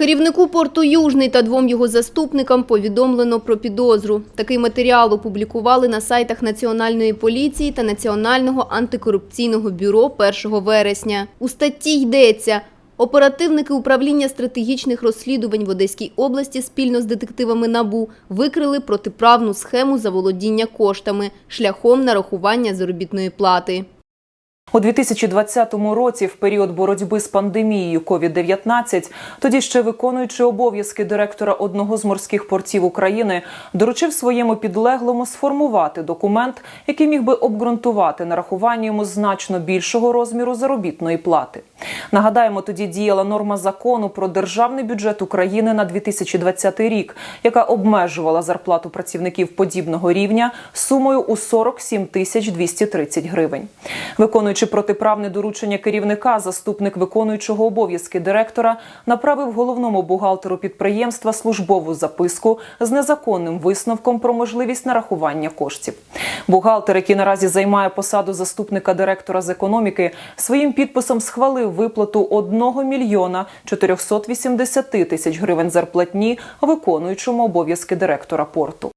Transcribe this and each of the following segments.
Керівнику порту Южний та двом його заступникам повідомлено про підозру. Такий матеріал опублікували на сайтах Національної поліції та Національного антикорупційного бюро 1 вересня. У статті йдеться Оперативники управління стратегічних розслідувань в Одеській області спільно з детективами НАБУ викрили протиправну схему заволодіння коштами шляхом нарахування заробітної плати. У 2020 році, в період боротьби з пандемією COVID-19, тоді ще виконуючи обов'язки директора одного з морських портів України, доручив своєму підлеглому сформувати документ, який міг би обґрунтувати нарахування йому значно більшого розміру заробітної плати. Нагадаємо, тоді діяла норма закону про державний бюджет України на 2020 рік, яка обмежувала зарплату працівників подібного рівня сумою у 47 тисяч 230 гривень. Виконуючи протиправне доручення керівника, заступник виконуючого обов'язки директора направив головному бухгалтеру підприємства службову записку з незаконним висновком про можливість нарахування коштів. Бухгалтер, який наразі займає посаду заступника директора з економіки, своїм підписом схвалив виплату 1 мільйона 480 тисяч гривень зарплатні виконуючому обов'язки директора порту.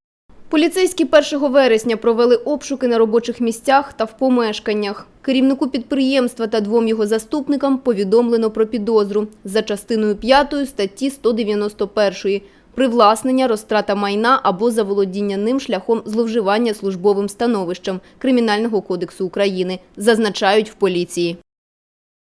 Поліцейські 1 вересня провели обшуки на робочих місцях та в помешканнях. Керівнику підприємства та двом його заступникам повідомлено про підозру за частиною 5 статті 191 привласнення, розтрата майна або заволодіння ним шляхом зловживання службовим становищем Кримінального кодексу України, зазначають в поліції.